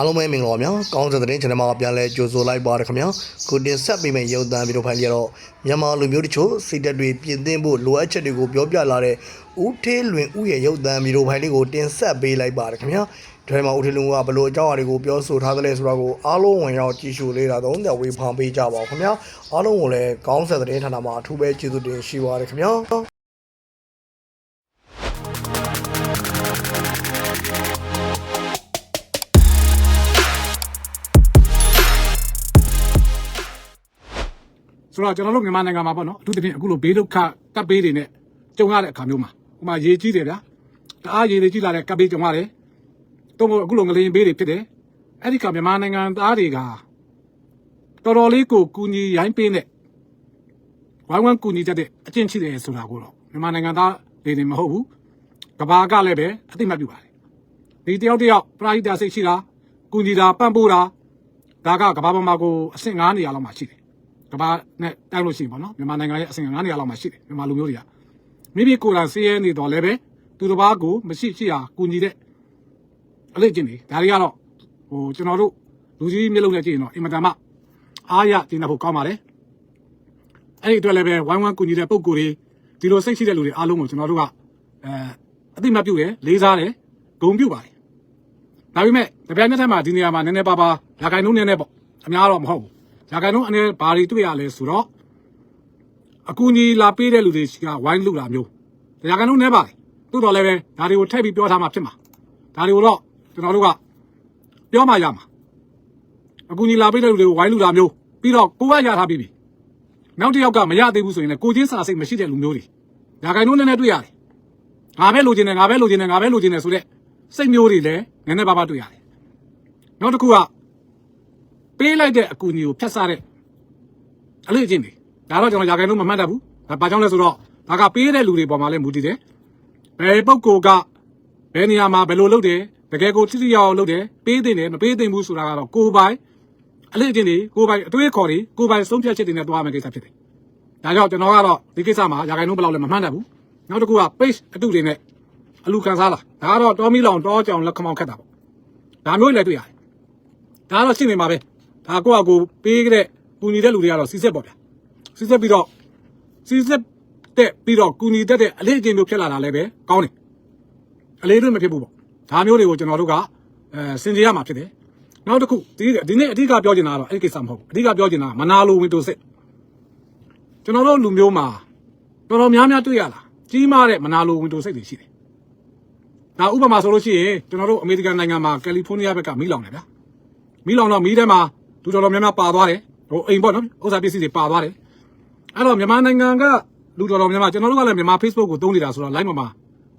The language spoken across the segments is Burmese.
အားလုံးပဲမင်္ဂလာပါများကောင်းတဲ့တဲ့ channel မှာပြန်လဲကြိုဆိုလိုက်ပါရခင်ဗျာခုတင်ဆက်ပေးမယ့်ရုပ်သံဗီဒီယိုဖိုင်လေးကတော့မြန်မာလူမျိုးတချို့စိတ်သက်တွေပြင်သင်းဖို့လိုအပ်ချက်တွေကိုပြောပြလာတဲ့ဦးသေးလွင်ဦးရဲ့ရုပ်သံဗီဒီယိုဖိုင်လေးကိုတင်ဆက်ပေးလိုက်ပါရခင်ဗျာဒီမှာဦးသေးလွင်ကဘလို့အကြောင်းအရာတွေကိုပြောဆိုထားသလဲဆိုတော့ကိုအားလုံးဝင်ရောက်ကြည့်ရှုလေးတာတော့တဲ့ဝေဖန်ပေးကြပါဦးခင်ဗျာအားလုံးကိုလည်းကောင်းတဲ့တဲ့ဌာနမှာအထူးပဲကျေးဇူးတင်ရှိပါရခင်ဗျာ ဆိုတော့ကျွန်တော်တို့မြန်မာနိုင်ငံမှာပေါ့နော်အထူးသဖြင့်အခုလိုဘေးဒုက္ခကပ်ဘေးတွေနဲ့ကြုံရတဲ့အခါမျိုးမှာဥပမာရေကြီးတယ်ဗျာတအားရေတွေကြီးလာတဲ့ကပ်ဘေးကြုံရတယ်တော့အခုလိုငလျင်ဘေးတွေဖြစ်တယ်အဲ့ဒီကမြန်မာနိုင်ငံသားတွေကတော်တော်လေးကိုကူညီရိုင်းပေးနဲ့ဝိုင်းဝန်းကူညီတတ်တဲ့အကျင့်ရှိတယ်ဆိုတာကိုတော့မြန်မာနိုင်ငံသားတွေနေမဟုတ်ဘူးကဘာကလည်းပဲအသိမှတ်ပြုပါတယ်ဒီတယောက်တယောက်ပရာဟိတစိတ်ရှိတာကူညီတာပံ့ပိုးတာဒါကကဘာပေါ်မှာကိုအဆင့်9နေရာလောက်မှာရှိတယ် ကမ္ဘာနဲ့တိုက်လို့ရှိရင်ပေါ့နော်မြန်မာနိုင်ငံရဲ့အဆင့်9နေရာလောက်မှာရှိတယ်မြန်မာလူမျိုးတွေကမိမိကိုယ်တိုင်စီးရဲနေတော့လည်းပဲသူတစ်ပါးကိုမရှိရှိဟာကူညီတဲ့အလေးကျင့်တွေဒါတွေကတော့ဟိုကျွန်တော်တို့လူကြီးမျိုးလုံးနဲ့ကြည့်ရင်တော့အင်မတန်မှအားရကျင့်တဲ့ဖို့ကောင်းပါတယ်အဲ့ဒီအတွက်လည်းပဲဝိုင်းဝန်းကူညီတဲ့ပုံကိုယ်တွေဒီလိုစိတ်ရှိတဲ့လူတွေအားလုံးကိုကျွန်တော်တို့ကအဲအသိမှတ်ပြုတယ်လေးစားတယ်ဂုဏ်ပြုပါတယ်ဒါပေမဲ့တပြိုင်နက်တည်းမှာဒီနေရာမှာနည်းနည်းပါးပါးရာခိုင်နှုန်းနည်းနည်းပေါ့အများတော့မဟုတ်ဘူး ရာခိုင်နှုန်းအနေဘာတွေတွေ့ရလဲဆိုတော့အကူကြီးလာပေးတဲ့လူတွေကဝိုင်းလူလာမျိုးရာခိုင်နှုန်းနည်းပါလေသို့တော်လည်းပဲဒါတွေကိုထည့်ပြီးပြောထားမှဖြစ်မှာဒါတွေကိုတော့ကျွန်တော်တို့ကပြောမှရမှာအကူကြီးလာပေးတဲ့လူတွေကိုဝိုင်းလူလာမျိုးပြီးတော့ကိုကရထားပြီးပြီနောက်တစ်ယောက်ကမရသေးဘူးဆိုရင်လည်းကိုချင်းစာစိတ်မရှိတဲ့လူမျိုးတွေရာခိုင်နှုန်းနည်းနည်းတွေ့ရတယ်ငါပဲလိုချင်တယ်ငါပဲလိုချင်တယ်ငါပဲလိုချင်တယ်ဆိုတဲ့စိတ်မျိုးတွေလည်းနည်းနည်းပါးပါးတွေ့ရတယ်နောက်တစ်ခုက ပေးလိုက်တဲ့အကူအညီကိုဖျက်စားတဲ့အလေးအကျင့်တွေဒါတော့ကျွန်တော်ရာခိုင်နှုန်းမမှတ်တတ်ဘူးဒါဘာကြောင့်လဲဆိုတော့ဒါကပေးတဲ့လူတွေပေါ်မှာလည်းမူတည်တယ်ဘယ်ပုဂ္ဂိုလ်ကဘယ်နေရာမှာဘယ်လိုလုပ်တယ်တကယ်ကိုတိတိယောက်လုပ်တယ်ပေးတင်တယ်မပေးတင်ဘူးဆိုတာကတော့ကိုယ်ပိုင်အလေးအကျင့်တွေကိုယ်ပိုင်အတွေးအခေါ်တွေကိုယ်ပိုင်ဆုံးဖြတ်ချက်တွေနဲ့တွားမယ်ကိစ္စဖြစ်တယ်ဒါကြောင့်ကျွန်တော်ကတော့ဒီကိစ္စမှာရာခိုင်နှုန်းဘယ်လောက်လဲမမှတ်တတ်ဘူးနောက်တစ်ခုက page အတုတွေနဲ့အလူခံစားလာဒါကတော့တောမီလောင်တောကြောင်လက်ခမောင်ခက်တာပေါ့ဒါမျိုးလည်းတွေ့ရတယ်ဒါကတော့ရှင်းနေမှာပဲ ဒါကိုယ့်အကူပေးခဲ့တဲ့ကူညီတဲ့လူတွေကတော့စီစစ်ပေါ့ဗျာစီစစ်ပြီးတော့စီစစ်တဲ့ပြီးတော့ကူညီတတ်တဲ့အလေးအကျင့်မျိုးဖြစ်လာတာလည်းပဲကောင်းတယ်အလေးတွေမဖြစ်ဘူးပေါ့ဒါမျိုးတွေကိုကျွန်တော်တို့ကအဲစင်ကြယ်ရမှာဖြစ်တယ်နောက်တစ်ခုဒီဒီနေ့အဓိကပြောချင်တာကတော့အဲ့ဒီကိစ္စမဟုတ်ဘူးအဓိကပြောချင်တာကမနာလိုဝင်တိုစစ်ကျွန်တော်တို့လူမျိုးမှာတော်တော်များများတွေ့ရလားကြီးမားတဲ့မနာလိုဝင်တိုစိတ်တွေရှိတယ်ဒါဥပမာဆိုလို့ရှိရင်ကျွန်တော်တို့အမေရိကန်နိုင်ငံမှာကယ်လီဖိုးနီးယားဘက်ကမီးလောင်တယ်ဗျာမီးလောင်တော့မီးထဲမှာ လူတော်တော်များများပါသွားတယ်ဟိုအိမ်ပေါ့နော်ဥစ္စာပစ္စည်းတွေပါသွားတယ်အဲ့တော့မြန်မာနိုင်ငံကလူတော်တော်များများကျွန်တော်တို့ကလည်းမြန်မာ Facebook ကိုသုံးနေတာဆိုတော့ line ပေါ်မှာ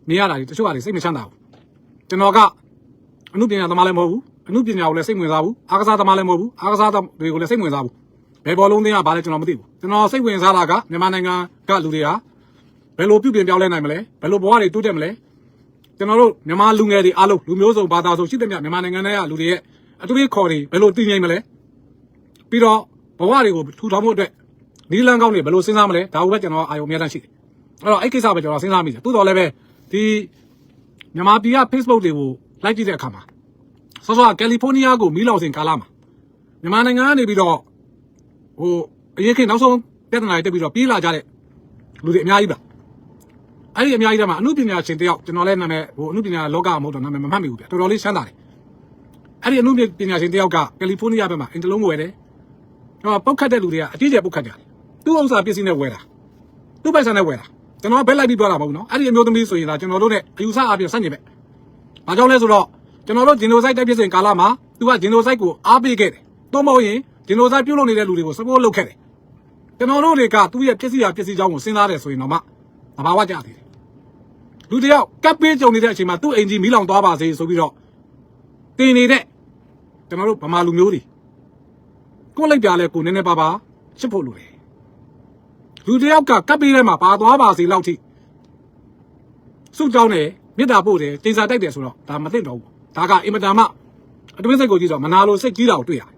မြင်ရတာတွေတချို့ကလည်းစိတ်မချမ်းသာဘူးကျွန်တော်ကအမှုပညာသမားလည်းမဟုတ်ဘူးအမှုပညာကိုလည်းစိတ်ဝင်စားဘူးအားကစားသမားလည်းမဟုတ်ဘူးအားကစားတွေကိုလည်းစိတ်ဝင်စားဘူးဘယ်ဘောလုံးသင်းကဘာလဲကျွန်တော်မသိဘူးကျွန်တော်စိတ်ဝင်စားတာကမြန်မာနိုင်ငံကလူတွေဟာဘယ်လိုပြုပြင်ပြောင်းလဲနိုင်မလဲဘယ်လိုဘဝတွေတိုးတက်မလဲကျွန်တော်တို့မြန်မာလူငယ်တွေအားလုံးလူမျိုးစုံဘာသာစုံရှိတဲ့မြမြန်မာနိုင်ငံထဲကလူတွေရဲ့အတူတူခေါ်တွေဘယ်လိုတည်ငြိမ်မလဲ ပြီးတော့ဘဝတွေကိုထူထောင်ဖို့အတွက်နီလန်းကောင်းတွေဘယ်လိုစဉ်းစားမလဲဒါကိုပဲကျွန်တော်အာရုံအများတန်းရှိတယ်အဲ့တော့အဲ့ကိစ္စပဲကျွန်တော်စဉ်းစားမိတယ်တိုးတော်လည်းပဲဒီမြန်မာပြည်က Facebook တွေကိုလိုက်ကြည့်တဲ့အခါမှာစောစောကကယ်လီဖိုးနီးယားကိုမီးလောင်စင်ကာလာမှာမြန်မာနိုင်ငံကနေပြီးတော့ဟိုအရေးခင်နောက်ဆုံးပြဿနာတွေတက်ပြီးတော့ပြေးလာကြတဲ့လူတွေအများကြီးပါအဲ့ဒီအများကြီးတည်းမှာအမှုပညာရှင်တယောက်ကျွန်တော်လည်းနာမည်ဟိုအမှုပညာလောကမဟုတ်တော့နာမည်မမှတ်မိဘူးဗျတော်တော်လေးရှမ်းသာတယ်အဲ့ဒီအမှုပညာရှင်တယောက်ကကယ်လီဖိုးနီးယားဘက်မှာအင်တလုံးဝယ်တယ်။ ဟောပုတ်ခတ်တဲ့လူတွေကအတိအကျပုတ်ခတ်ကြတယ်။သူ့ဥစ္စာပစ္စည်းနဲ့ဝယ်တာ။သူ့ပိုက်ဆံနဲ့ဝယ်တာ။ကျွန်တော်ဘက်လိုက်ပြီးပြောတာမဟုတ်ဘူးနော်။အဲ့ဒီအမျိုးသမီးဆိုရင်ဒါကျွန်တော်တို့နဲ့အယူဆအပြင်ဆန့်ကျင်ပဲ။ဘာကြောင့်လဲဆိုတော့ကျွန်တော်တို့ဂျင်နိုဆိုက်တက်ဖြစ်စဉ်ကာလမှာသူကဂျင်နိုဆိုက်ကိုအားပေးခဲ့တယ်။သို့မဟုတ်ရင်ဂျင်နိုဆိုက်ပြုတ်လုပ်နေတဲ့လူတွေကိုစပိုးလုပ်ခဲ့တယ်။ကျွန်တော်တို့တွေကသူ့ရဲ့ပစ္စည်းရာပစ္စည်းကြောင်းကိုစဉ်းစားတယ်ဆိုရင်တော့မှသဘာဝကျသေးတယ်။လူတယောက်ကပ်ပေးကြုံနေတဲ့အချိန်မှာသူ့အိမ်ကြီးမီးလောင်သွားပါစေဆိုပြီးတော့တင်နေတဲ့ကျွန်တော်တို့ဗမာလူမျိုးတွေ ကိုယ်လိုက်ပြလဲကိုနည်းနည်းပါးပါးရှစ်ဖို့လိုတယ်လူတစ်ယောက်ကကပ်ပေးထဲမှာပါသွားပါစေလောက်ထိစုကြောင်းနဲ့မေတ္တာပို့တယ်တင်စာတိုက်တယ်ဆိုတော့ဒါမသိတော့ဘူးဒါကအင်မတန်မှအတွင်းစိတ်ကိုကြည့်တော့မနာလိုစိတ်ကြီးတာကိုတွေ့ရတယ်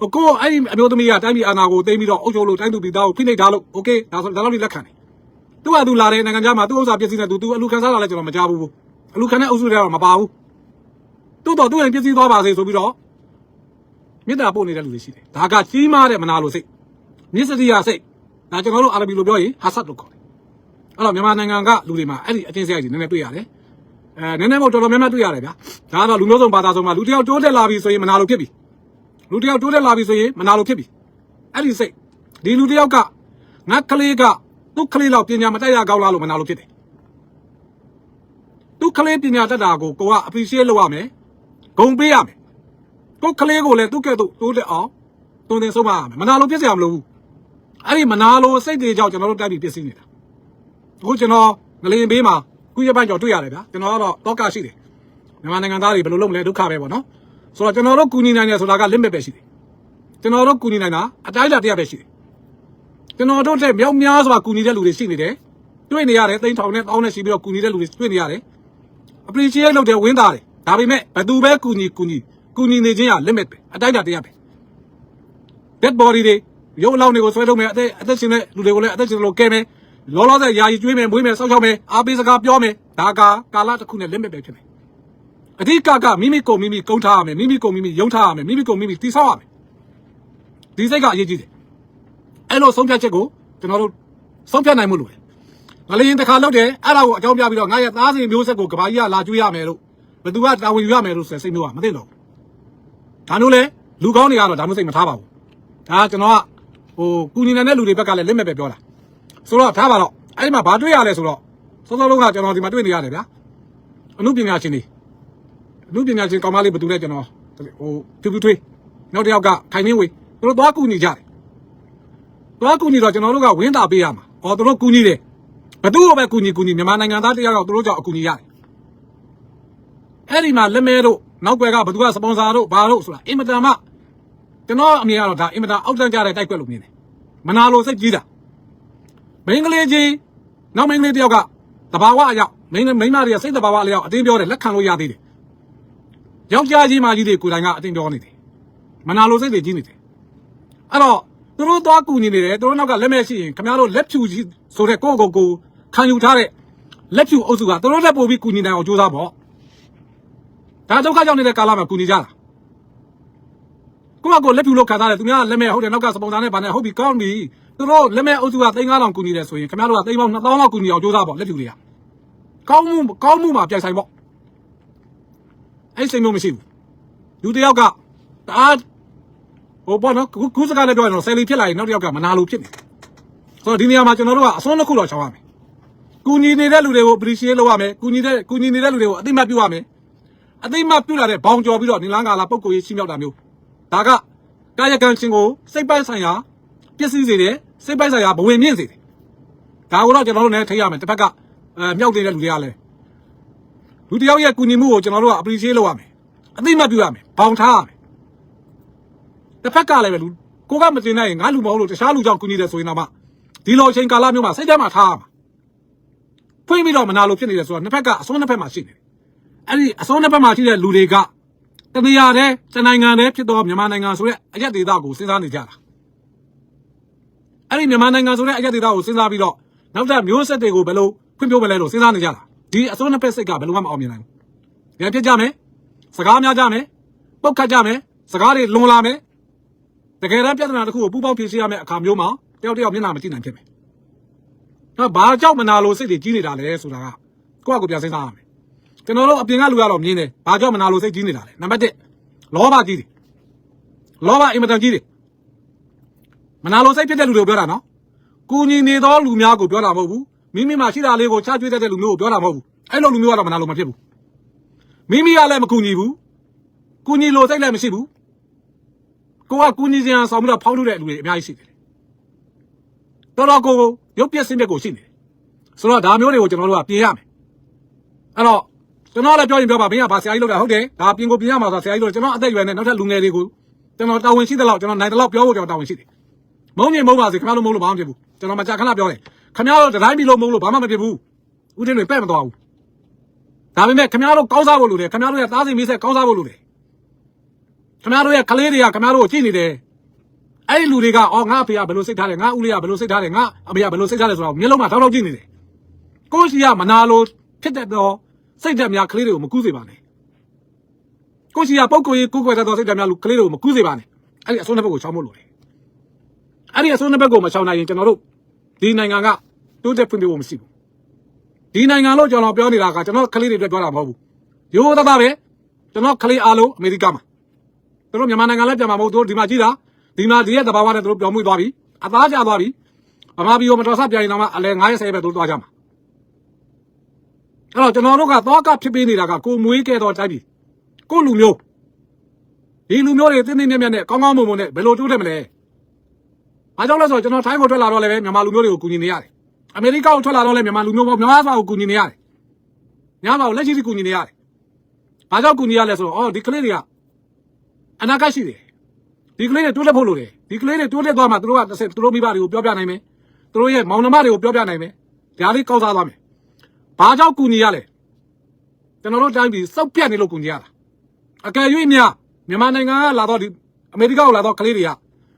ဟိုကိုအဲ့ဒီအမျိုးသမီးကတိုင်းပြည်အာဏာကိုသိမ်းပြီးတော့အုပ်ချုပ်လို့တိုင်းသူပြည်သားကိုဖိနှိပ်ထားလို့โอเคဒါဆိုဒါတော့လက်ခံတယ်သူကသူလာတဲ့နိုင်ငံခြားမှာသူ့ဥစ္စာပစ္စည်းနဲ့သူသူအလူခံစားလာလဲကျွန်တော်မကြားဘူးအလူခံတဲ့အုပ်စုတွေကတော့မပါဘူး တိုးတော့သူ့ရင်ပြည့်စည်သွားပါစေဆိုပြီးတော့ မေတ္တာပို့နေတဲ့လူတွေရှိတယ်ဒါကကြီးမားတဲ့မနာလိုစိတ်မြစ္စရိယစိတ်ဒါကျွန်တော်တို့အာရဘီလိုပြောရင်ဟာဆတ်လို့ခေါ်တယ်အဲ့တော့မြန်မာနိုင်ငံကလူတွေမှာအဲ့ဒီအချင်းစရိုက်တွေနည်းနည်းတွေ့ရတယ်အဲနည်းနည်းမဟုတ်တော်တော်များများတွေ့ရတယ်ဗျာဒါကတော့လူမျိုးစုံဘာသာစုံမှာလူတစ်ယောက်တိုးတက်လာပြီဆိုရင်မနာလိုဖြစ်ပြီလူတစ်ယောက်တိုးတက်လာပြီဆိုရင်မနာလိုဖြစ်ပြီအဲ့ဒီစိတ်ဒီလူတစ်ယောက်ကငါကလေးကသူ့ကလေးတော့ပညာမတတ်ရကောင်းလားလို့မနာလိုဖြစ်တယ်သူ့ကလေးပညာတတ်တာကိုကိုက appreciate လုပ်ရမယ်ဂုဏ်ပေးရမယ် ကိုယ်ကလေးကိုလည်းသူ့ကဲ့သို့တိုးတက်အောင်တုံတင်ဆုံးမရမယ်မနာလိုဖြစ်စရာမလိုဘူးအဲ့ဒီမနာလိုစိတ်တွေကြောင့်ကျွန်တော်တို့တိုက်ပြီးပြည့်စည်နေတာအခုကျွန်တော်ငလင်ဘေးမှာခုရပိုင်းကျော်တွေ့ရတယ်ဗျာကျွန်တော်ကတော့တောကရှိတယ်မြန်မာနိုင်ငံသားတွေဘယ်လိုလုပ်မလဲဒုက္ခပဲပေါ့နော်ဆိုတော့ကျွန်တော်တို့ကူညီနိုင်တယ်ဆိုတာက limit ပဲရှိတယ်ကျွန်တော်တို့ကူညီနိုင်တာအတိုင်းအတာတရားပဲရှိတယ်ကျွန်တော်တို့တဲ့မြောက်များစွာကူညီတဲ့လူတွေရှိနေတယ်တွေ့နေရတယ်တိန်ထောင်နဲ့တောင်းနဲ့ရှိပြီးတော့ကူညီတဲ့လူတွေတွေ့နေရတယ် appreciate လုပ်တယ်ဝင်းသားတယ်ဒါပေမဲ့ဘယ်သူပဲကူညီကူညီ ကူညီနေခြင်းက limit ပဲအတိုင်းအတာတရားပဲ dead body တွေရုပ်အလောင်းတွေကိုဆွဲထုတ်မယ်အသက်အသက်ရှင်တဲ့လူတွေကိုလည်းအသက်ရှင်လို့ကဲမယ်လောလောဆယ်ယာယီကျွေးမယ်မွေးမယ်စောက်ချောက်မယ်အားပေးစကားပြောမယ်ဒါကကာလတစ်ခုနဲ့ limit ပဲဖြစ်မယ်အဓိကကမိမိကိုမိမိကုန်းထားရမယ်မိမိကိုမိမိယုံထားရမယ်မိမိကိုမိမိတိဆောက်ရမယ်ဒီစိတ်ကအရေးကြီးတယ်အဲ့လိုဆုံးဖြတ်ချက်ကိုကျွန်တော်တို့ဆုံးဖြတ်နိုင်မှုလို့လေငလျင်တစ်ခါလောက်တယ်အဲ့ဒါကိုအကြောင်းပြပြီးတော့ငါရဲ့သားစဉ်မျိုးဆက်ကိုကဘာကြီးကလာကျွေးရမယ်လို့ဘယ်သူကတာဝန်ယူရမယ်လို့ဆိုတဲ့စိတ်မျိုးကမသိတော့ဘူး ဒါမျိုးလေလူကောင်းတွေကတော့ဒါမျိုးစိတ်မထားပါဘူးဒါကကျွန်တော်ကဟိုကူညီနိုင်တဲ့လူတွေဘက်ကလည်းလက်မဲ့ပဲပြောတာဆိုတော့ထားပါတော့အဲ့ဒီမှာဘာတွေ့ရလဲဆိုတော့စောစောလုံးကကျွန်တော်ဒီမှာတွေ့နေရတယ်ဗျာအမှုပညာရှင်တွေအမှုပညာရှင်ကောင်မလေးဘယ်သူလဲကျွန်တော်ဟိုဖြူဖြူထွေးနောက်တစ်ယောက်ကခိုင်မင်းဝေသူတို့သွားကူညီကြတယ်သွားကူညီတော့ကျွန်တော်တို့ကဝင်းတာပေးရမှာအော်သူတို့ကူညီတယ်ဘသူ့ကိုပဲကူညီကူညီမြန်မာနိုင်ငံသားတရားတော့သူတို့ကြောင့်အကူညီရတယ်အဲ့ဒီမှာလက်မဲတို့ နောက်ွယ်ကဘသူကစပွန်ဆာတို့ဘာတို့ဆိုတာအင်မတန်မှကျွန်တော်အမြင်ကတော့ဒါအင်မတန်အောက်တန်းကြတဲ့တိုက်ကွက်လို့မြင်တယ်မနာလိုစိတ်ကြီးတာမင်းကလေးကြီးနောက်မင်းကလေးတယောက်ကတဘာဝအရောက်မင်းမိန်းမတွေကစိတ်တဘာဝအလျောက်အတင်းပြောတယ်လက်ခံလို့ရသေးတယ်ယောက်ျားကြီးမကြီးတွေကိုယ်တိုင်ကအတင်းပြောနေတယ်မနာလိုစိတ်တွေကြီးနေတယ်အဲ့တော့သူတို့သွားကူညီနေတယ်သူတို့နောက်ကလက်မဲ့ရှိရင်ခင်ဗျားတို့လက်ဖြူကြီးဆိုတဲ့ကိုယ့်ကိုယ်ကိုခံယူထားတဲ့လက်ဖြူအုပ်စုကသူတို့လက်ပို့ပြီးကူညီနိုင်အောင်ကြိုးစားပေါ့ ဒါဒုက္ခရောက်နေတဲ့ကာလမှာကူညီကြတာကိုယ့်အကိုလက်ဖြူလို့ခံစားတယ်သူများလက်မဲ့ဟုတ်တယ်နောက်ကစပွန်ဆာနဲ့ဗာနဲ့ဟုတ်ပြီကောင်းပြီသူတို့လက်မဲ့အုပ်စုက3000ကူညီတယ်ဆိုရင်ခင်ဗျားတို့က3000 2000လောက်ကူညီအောင်ကြိုးစားပေါ့လက်ဖြူတွေကကောင်းမှုကောင်းမှုမှာပြိုင်ဆိုင်ပေါ့အဲ့စိတ်မျိုးမရှိဘူးလူတစ်ယောက်ကတအားဟိုပေါ့နော်ခုခုစကားလည်းပြောရင်တော့ဆယ်လီဖြစ်လာရင်နောက်တစ်ယောက်ကမနာလို့ဖြစ်နေဆိုတော့ဒီနေရာမှာကျွန်တော်တို့ကအစွန်းတစ်ခုတော့ချောင်းရမယ်ကူညီနေတဲ့လူတွေကို appreciate လုပ်ရမယ်ကူညီတဲ့ကူညီနေတဲ့လူတွေကိုအသိမှတ်ပြုရမယ် အသိမှတ်ပြုလာတဲ့ဘောင်ကျော်ပြီးတော့နိလန်းကာလာပုံကိုရေးချိမြောက်တာမျိုးဒါကကာယကံရှင်ကိုစိတ်ပိုက်ဆိုင်ရာပျက်စီးစေတယ်စိတ်ပိုက်ဆိုင်ရာဘဝင်မြင့်စေတယ်ဒါကိုတော့ကျွန်တော်တို့လည်းထိရမယ်တစ်ဖက်ကအဲမြောက်နေတဲ့လူတွေကလည်းလူတစ်ယောက်ရဲ့ကူညီမှုကိုကျွန်တော်တို့က appreciate လုပ်ရမယ်အသိမှတ်ပြုရမယ်ဘောင်ထားရမယ်တစ်ဖက်ကလည်းပဲလူကိုကမတင်နိုင်ရင်ငါလူမဟုတ်လို့တခြားလူကြောင့်ကူညီတယ်ဆိုရင်တော့မှဒီလိုအချိန်ကာလမျိုးမှာစိတ်ထဲမှာထားရမှာဖွင့်ပြီးတော့မနာလို့ဖြစ်နေတယ်ဆိုတော့နှစ်ဖက်ကအစွန်းနှစ်ဖက်မှာရှိနေတယ် အဲ့ဒီအစွန်းနှစ်ဖက်မှာရှိတဲ့လူတွေကတနေရာတဲ့တနိုင်ငံတဲ့ဖြစ်တော့မြန်မာနိုင်ငံဆိုတဲ့အရက်ဒေသကိုစဉ်းစားနေကြတာအဲ့ဒီမြန်မာနိုင်ငံဆိုတဲ့အရက်ဒေသကိုစဉ်းစားပြီးတော့နောက်ထပ်မျိုးဆက်တွေကိုဘယ်လိုဖွံ့ဖြိုးမလဲလို့စဉ်းစားနေကြတာဒီအစိုးရနှစ်ဖက်စိတ်ကဘယ်လိုမှမအောင်မြင်နိုင်ဘူး။ပြန်ဖြစ်ကြမယ်စကားများကြမယ်ပုတ်ခတ်ကြမယ်စကားတွေလွန်လာမယ်တကယ်တမ်းပြဿနာတစ်ခုကိုပူပေါင်းဖြေရှင်းရမယ့်အခါမျိုးမှာတယောက်တစ်ယောက်မျက်နှာမကြည့်နိုင်ဖြစ်မယ်။တော့ဘာကြောင့်မနာလို့စိတ်တွေကြီးနေတာလဲဆိုတာကကိုယ့်အကိုပြန်စဉ်းစားရမယ်။ ကျွန်တော်တို့အပြင်ကလူကတော့မြင်တယ်။ဘာကြောင့်မနာလို့စိတ်ကြီးနေတာလဲ။နံပါတ်1လောဘကြီးတယ်။လောဘအင်မတန်ကြီးတယ်။မနာလို့စိတ်ဖြစ်တဲ့လူတွေကိုပြောတာနော်။ကူညီနေသောလူများကိုပြောတာမဟုတ်ဘူး။မိမိမှာရှိတာလေးကိုချကျွေးတတ်တဲ့လူမျိုးကိုပြောတာမဟုတ်ဘူး။အဲ့လိုလူမျိုးကတော့မနာလို့မဖြစ်ဘူး။မိမိကလည်းမကူညီဘူး။ကူညီလို့စိတ်လည်းမရှိဘူး။ကိုကကူညီစရာဆောင်ပြီးတော့ဖောင်းလို့တဲ့လူတွေအများကြီးရှိတယ်။တော်တော်ကိုရုပ်ပြက်စင်းပြက်ကိုရှိနေတယ်။ဆိုတော့ဒါမျိုးတွေကိုကျွန်တော်တို့ကပြင်ရမယ်။အဲ့တော့ ကျွန်တော်လည်းပြောရင်ပြောပါမင်းကဗာဆရာကြီးလောက်တာဟုတ်တယ်ဒါပြင်ကိုပြင်ရမှာဆိုဆရာကြီးလို့ကျွန်တော်အသက်အရွယ်နဲ့နောက်ထပ်လူငယ်တွေကိုကျွန်တော်တာဝန်ရှိတဲ့လောက်ကျွန်တော်နိုင်တဲ့လောက်ပြောဖို့ကျွန်တော်တာဝန်ရှိတယ်မုံညင်မုံပါစေခင်ဗျားတို့မုံလို့ဘာမှမဖြစ်ဘူးကျွန်တော်မကြာခဏပြောတယ်ခင်ဗျားတို့တတိုင်းပြီလို့မုံလို့ဘာမှမဖြစ်ဘူးဦးတင်းတွေပဲ့မသွားဘူးဒါပေမဲ့ခင်ဗျားတို့ကောင်းစားဖို့လိုတယ်ခင်ဗျားတို့ရဲ့သားစီမိဆက်ကောင်းစားဖို့လိုတယ်ခင်ဗျားတို့ရဲ့ကလေးတွေကခင်ဗျားတို့ကိုကြည့်နေတယ်အဲ့ဒီလူတွေကအော်ငါအဖေကဘယ်လိုစိတ်ထားလဲငါဦးလေးကဘယ်လိုစိတ်ထားလဲငါအမေကဘယ်လိုစိတ်ထားလဲဆိုတော့မျက်လုံးမှာထောက်ထောက်ကြည့်နေတယ်ကိုရှိရမနာလို့ဖြစ်တဲ့တော့ စိတ်ဓာတ်များကလေးတွေကိုမကူးစေပါနဲ့ကိုရှိရပုတ်ကိုရေးကိုကိုယ်တဲ့တော်စိတ်ဓာတ်များလူကလေးတွေကိုမကူးစေပါနဲ့အဲ့ဒီအစိုးရဘက်ကိုချောင်းမို့လို့တယ်အဲ့ဒီအစိုးရဘက်ကိုမချောင်းနိုင်ရင်ကျွန်တော်တို့ဒီနိုင်ငံကတိုးတက်ဖွံ့ဖြိုးဖို့မရှိဘူးဒီနိုင်ငံလို့ကျွန်တော်ပြောနေတာကကျွန်တော်ကလေးတွေအတွက်ပြောတာမဟုတ်ဘူးရိုးသားသားပဲကျွန်တော်ကလေးအားလုံးအမေရိကမှာသူတို့မြန်မာနိုင်ငံလည်းပြန်မှာမဟုတ်သူတို့ဒီမှာကြည့်တာဒီမှာဒီရဲ့တဘာဝနဲ့သူတို့ပြောင်းမှုသွားပြီအသားကျသွားပြီဗမာပြည်ကိုမတော်ဆပြန်ရင်တော့မှအလဲ90ပဲသူတို့သွားကြမှာ အဲ့တော့ကျွန်တော်တို့ကသွားကဖြစ်ပေးနေတာကကိုမွေးခဲ့တော့တိုက်ပြီကိုလူမျိုးဒီလူမျိုးတွေတင်းတင်းမြတ်မြတ်နဲ့ကောင်းကောင်းမွန်မွန်နဲ့ဘယ်လိုတိုးတက်မလဲအားကြောင့်လဲဆိုတော့ကျွန်တော်ထိုင်းကိုထွက်လာတော့လည်းပဲမြန်မာလူမျိုးတွေကိုကူညီနေရတယ်အမေရိကကိုထွက်လာတော့လည်းမြန်မာလူမျိုးပေါ့မြန်မာစာကိုကူညီနေရတယ်ညမှာကိုလက်ရှိစီကူညီနေရတယ်ဘာကြောင့်ကူညီရလဲဆိုတော့အော်ဒီကလေးတွေကအနာဂတ်ရှိတယ်ဒီကလေးတွေတိုးတက်ဖို့လိုတယ်ဒီကလေးတွေတိုးတက်သွားမှသူတို့ကတစ်ဆင့်သူတို့မိဘတွေကိုပြောပြနိုင်မယ်သူတို့ရဲ့မောင်နှမတွေကိုပြောပြနိုင်မယ်ဒါလေးကောက်စားသွားမယ် ဘာကြောင့်ကူညီရလဲကျွန်တော်တို့တိုင်းပြည်စောက်ပြတ်နေလို့ကူညီရတာအကယ်၍များမြန်မာနိုင်ငံကလာတော့ဒီအမေရိကကိုလာတော့ကလေးတွေက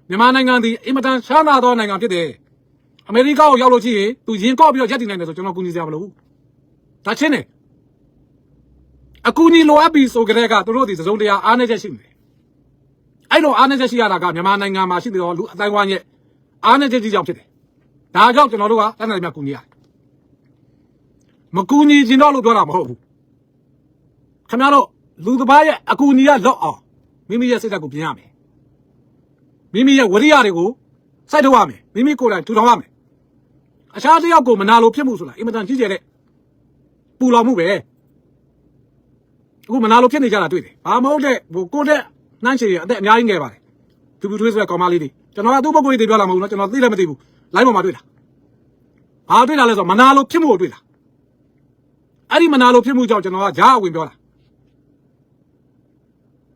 မြန်မာနိုင်ငံဒီအင်မတန်ရှားနာသောနိုင်ငံဖြစ်တယ်အမေရိကကိုရောက်လို့ရှိရင်သူရင်ကော့ပြီးတော့ရက်တည်နိုင်တယ်ဆိုကျွန်တော်ကူညီစရာမလိုဘူးဒါချင်းတယ်အကူညီလိုအပ်ပြီဆိုကြတဲ့ကသူတို့ဒီသစုံတရားအားနည်းချက်ရှိနေတယ်အဲ့လိုအားနည်းချက်ရှိရတာကမြန်မာနိုင်ငံမှာရှိတဲ့လူအတိုင်းဝိုင်းရဲ့အားနည်းချက်ကြီးကြောင့်ဖြစ်တယ်ဒါကြောင့်ကျွန်တော်တို့ကတန်းတယ်များကူညီရတယ် မကူညီချင်တော့လို့ပြောတာမဟုတ်ဘူးခင်ဗျားတို့လူတစ်ပါးရဲ့အကူအညီရလော့အောင်မိမိရဲ့စိတ်ဓာတ်ကိုပြင်ရမယ်မိမိရဲ့ဝရိယတွေကိုစိုက်ထုတ်ရမယ်မိမိကိုယ်တိုင်ထူထောင်ရမယ်အခြားတစ်ယောက်ကိုမနာလိုဖြစ်မှုဆိုတာအင်မတန်ကြီးကျယ်တဲ့ပူလောင်မှုပဲအခုမနာလိုဖြစ်နေကြတာတွေ့တယ်ဘာမဟုတ်တဲ့ဟိုကိုတဲ့နှမ်းချေရအသက်အများကြီးငယ်ပါတယ်သူသူတွေးဆိုတဲ့ကောင်မလေးတွေကျွန်တော်ကသူ့ပုဂ္ဂိုလ်တွေပြောလာမဟုတ်ဘူးနော်ကျွန်တော်သိလည်းမသိဘူး live ပေါ်မှာတွေ့တာဘာတွေ့တာလဲဆိုတော့မနာလိုဖြစ်မှုကိုတွေ့တာ အဲ့ဒီမနာလိုဖြစ်မှုကြောင့်ကျွန်တော်ကဂျားအဝင်ပြောတာ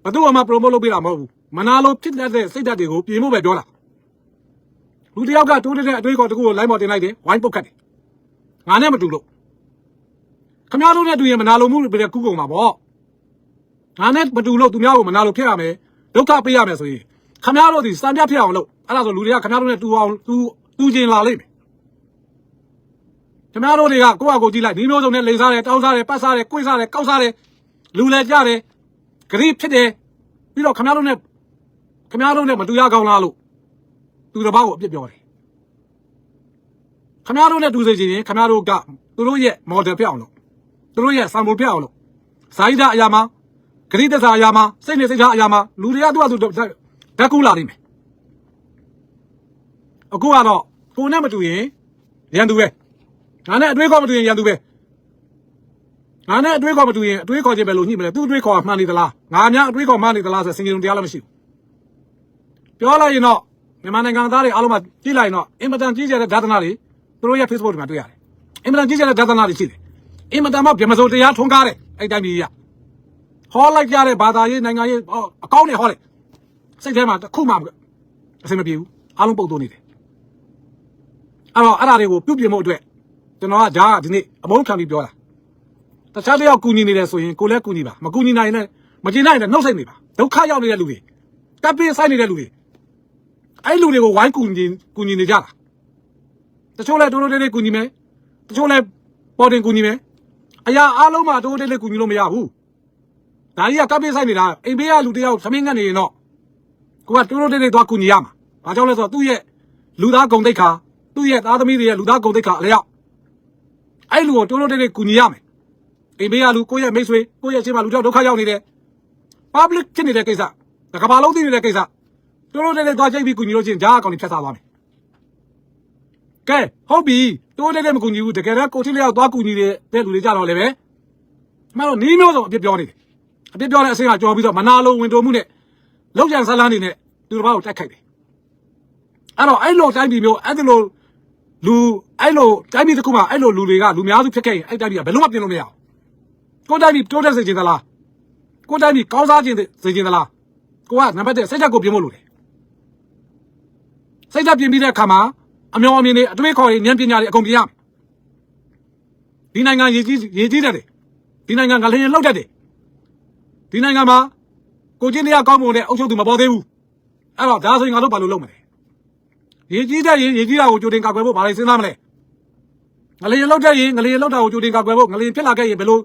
ဘယ်သူမှ promote လုပ်ပေးတာမဟုတ်ဘူးမနာလိုဖြစ်တတ်တဲ့စိတ်ဓာတ်တွေကိုပြင်ဖို့ပဲပြောတာလူတစ်ယောက်ကတိုးတက်တဲ့အတွေးခေါ်တစ်ခုကို line ပေါ်တင်လိုက်တယ်ဝိုင်းပုတ်ခတ်တယ်ငါနဲ့မတူလို့ခမရတို့နဲ့တူရင်မနာလိုမှုတွေပဲကူးကုန်မှာပေါ့ငါနဲ့မတူလို့သူများကိုမနာလိုဖြစ်ရမယ်ဒုက္ခပေးရမယ်ဆိုရင်ခမရတို့ဒီစံပြဖြစ်အောင်လုပ်အဲ့ဒါဆိုလူတွေကခမရတို့နဲ့တူအောင်တူတူကျင်လာလိမ့်မယ် ခမရတို့တွေကကိုယ့်အကိုကြည့်လိုက်ဒီမျိုးစုံနဲ့လိန်စားတယ်တောင်းစားတယ်ပတ်စားတယ်ကိုယ်စားတယ်ကောက်စားတယ်လူလည်းကြတယ်ဂရိဖြစ်တယ်ပြီးတော့ခမားတို့နဲ့ခမားတို့နဲ့မတူရကောင်းလားလို့သူတစ်ပါးကိုအပြစ်ပြောတယ်ခမားတို့နဲ့တူစေချင်ရင်ခမားတို့ကသူတို့ရဲ့ model ပြအောင်လို့သူတို့ရဲ့ sample ပြအောင်လို့ဇာတိဒအရာမှာဂရိတ္တစာအရာမှာစိတ်နဲ့စိတ်ထားအရာမှာလူတွေကသူ့အတူဓာတ်ကူလာနေမယ်အခုကတော့ကိုနဲ့မတူရင်ရန်သူပဲ ငါနဲ့အတွေးကောမတူရင်ရန်သူပဲငါနဲ့အတွေးခေါ်မတူရင်အတွေးခေါ်ခြင်းပဲလို့ညှိမလဲသူ့အတွေးခေါ်ကမှန်နေသလားငါများအတွေးခေါ်မှန်နေသလားဆိုစင်ကြုံတရားလည်းမရှိဘူးပြောလိုက်ရင်တော့မြန်မာနိုင်ငံသားတွေအားလုံးမှကြည့်လိုက်ရင်တော့အင်မတန်ကြီးကျယ်တဲ့ဒါသနာတွေသူတို့ရဲ့ Facebook တွေမှာတွေ့ရတယ်အင်မတန်ကြီးကျယ်တဲ့ဒါသနာတွေရှိတယ်အင်မတန်မှဗြဟ္မစိုးတရားထွန်းကားတယ်အဲ့တိုင်းပြည်ကြီးကဟောလိုက်ကြတဲ့ဘာသာရေးနိုင်ငံရေးဟောအကောင်းနဲ့ဟောတယ်စိတ်ထဲမှာတစ်ခုမှအဆင်မပြေဘူးအားလုံးပုတ်သွင်းနေတယ်အဲ့တော့အဲ့ဒါတွေကိုပြုပြင်ဖို့အတွက် ကျွန်တော်ကဒါကဒီနေ့အမုန်းခံပြီးပြောတာတခြားတစ်ယောက်ကူညီနေတယ်ဆိုရင်ကိုလည်းကူညီပါမကူညီနိုင်ရင်လည်းမကျင်နိုင်ရင်လည်းနှုတ်ဆက်နေပါဒုက္ခရောက်နေတဲ့လူတွေတပ်ပင်းဆိုင်နေတဲ့လူတွေအဲ့လူတွေကိုဝိုင်းကူညီကူညီနေကြတာတချို့လည်းတိုးတိုးလေးလေးကူညီမယ်တချို့လည်းပေါ်တင်ကူညီမယ်အရာအားလုံးမှာတိုးတိုးလေးလေးကူညီလို့မရဘူးဒါကြီးကတပ်ပင်းဆိုင်နေတာအိမ်ဘေးကလူတစ်ယောက်သမင်းငတ်နေရင်တော့ကိုကတိုးတိုးလေးလေးသွားကူညီရမှာဘာကြောင့်လဲဆိုတော့သူ့ရဲ့လူသားဂုံတိတ်ခါသူ့ရဲ့သားသမီးတွေရဲ့လူသားဂုံတိတ်ခါအလျောက် အဲ့လူကိုတိုးတိုးလေးလေးကူညီရမယ်အိမ်ဘေးကလူကိုယ့်ရဲ့မိတ်ဆွေကိုယ့်ရဲ့ချင်းမလူကြောက်ဒုက္ခရောက်နေတယ် public ဖြစ်နေတဲ့ကိစ္စတကဘာလုံးသိနေတဲ့ကိစ္စတို့တို့တဲ့သွားချိတ်ပြီးကုညီလို့ချင်းဂျားအကောင်ကြီးဖြတ်စားသွားမယ်ကဲဟုတ်ပြီတို့တဲ့မကုညီဘူးတကယ်တော့ကိုချင်းလျောက်သွားကုညီတဲ့လူတွေကြတော့လည်းပဲမတော်နီးမျိုးစုံအပြစ်ပြောနေတယ်အပြစ်ပြောတဲ့အဆင့်ကကြော်ပြီးတော့မနာလိုဝင်တိုမှုနဲ့လောက်ရန်ဇလန်းနေနဲ့သူတို့ဘာကိုတိုက်ခိုက်တယ်အဲ့တော့အဲ့လိုတိုင်းပြည်မျိုးအဲ့ဒီလို လူအဲ့လိုတိုင်းပြည်တစ်ခုမှာအဲ့လိုလူတွေကလူများစုဖြစ်ခဲ့ရင်အဲ့တိုင်းပြည်ကဘယ်လို့မှပြင်လို့မရဘူးကိုယ်တိုင်ပြီးတိုးတက်စေချင်သလားကိုယ်တိုင်ပြီးကောင်းစားခြင်းစေချင်သလားကိုကနံပါတ်1စိတ်ဓာတ်ကိုပြင်ဖို့လိုတယ်စိတ်ဓာတ်ပြင်ပြီးတဲ့အခါမှာအမျော်အမြင်တွေအတွေးခေါ်တွေဉာဏ်ပညာတွေအကုန်ပြင်ရမယ်ဒီနိုင်ငံရည်ကြီးရည်ကြီးတယ်ဒီနိုင်ငံကလည်းလောက်တတ်တယ်ဒီနိုင်ငံမှာကိုချင်းတရားကောင်းမွန်တဲ့အုပ်ချုပ်သူမပေါ်သေးဘူးအဲ့တော့ဒါဆိုရင်ငါတို့ဘာလို့လုပ်မလဲ ရည်ကြီးတဲ့ရည်ရည်ကြီးတာကိုကြိုတင်ကာကွယ်ဖို့ဘာလဲစဉ်းစားမလဲငလျင်လောက်တဲ့ရင်ငလျင်လောက်တာကိုကြိုတင်ကာကွယ်ဖို့ငလျင်ဖြစ်လာခဲ့ရင်ဘယ်လို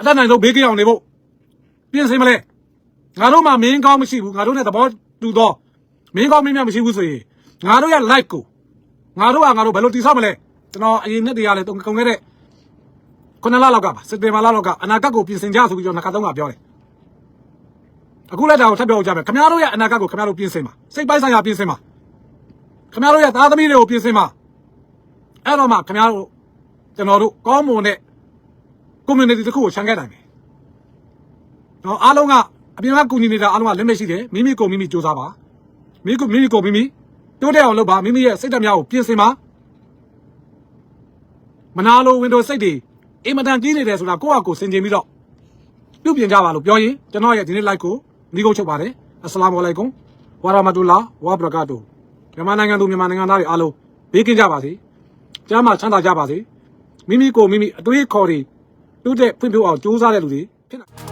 အတတ်နိုင်ဆုံးဘေးကင်းအောင်နေဖို့ပြင်ဆင်မလဲငါတို့မှမင်းကောင်းမရှိဘူးငါတို့နဲ့သဘောတူတော့မင်းကောင်းမင်းမြတ်မရှိဘူးဆိုရင်ငါတို့ရဲ့ live ကိုငါတို့ကငါတို့ဘယ်လိုတည်ဆောက်မလဲကျွန်တော်အရင်နှစ်တည်းကလည်းတုံကုန်ခဲ့တဲ့ခုနလလောက်ကပါစက်တင်ဘာလလောက်ကအနာဂတ်ကိုပြင်ဆင်ကြဆိုပြီးတော့နှစ်ခါသုံးခါပြောတယ်အခုလည်းဒါကိုထပ်ပြောကြမယ်ခင်ဗျားတို့ရဲ့အနာဂတ်ကိုခင်ဗျားတို့ပြင်ဆင်ပါစိတ်ပိုင်းဆိုင်ရာပြင်ဆင်ပါ ခင်ဗျားတို့ရဲ့သားသမီးတွေကိုပြင်ဆင်ပါအဲ့တော့မှခင်ဗျားတို့ကျွန်တော်တို့ကောင်းမွန်တဲ့ community တစ်ခုကိုခြံခဲ့နိုင်မယ်နော်အားလုံးကအပြင်ကကူညီနေတာအားလုံးကလက်မဲ့ရှိတယ်မိမိကိုမိမိစူးစမ်းပါမိကိုမိမိကိုမိမိတိုးတက်အောင်လုပ်ပါမိမိရဲ့စိတ်ဓာတ်များကိုပြင်ဆင်ပါမနာလိုဝင်တော့စိတ်တွေအင်မတန်ကြီးနေတယ်ဆိုတာကိုယ့်အကိုစင်ကျင်ပြီးတော့ပြုပြင်ကြပါလို့ပြောရင်ကျွန်တော်ရဲ့ဒီနေ့ live ကိုဒီကုန်းချုပ်ပါတယ်အစ္စလာမ်အလိုင်ကွမ်ဝါရာမတူလာဝါဘရကာတူ မြန်မာနိုင်ငံသူမြန်မာနိုင်ငံသားတွေအားလုံးဘေးကင်းကြပါစေကျမ်းမာချမ်းသာကြပါစေမိမိကိုမိမိအတွေးခေါ်တွေတိုးတက်ဖွံ့ဖြိုးအောင်ကြိုးစားတဲ့လူတွေဖြစ်လာ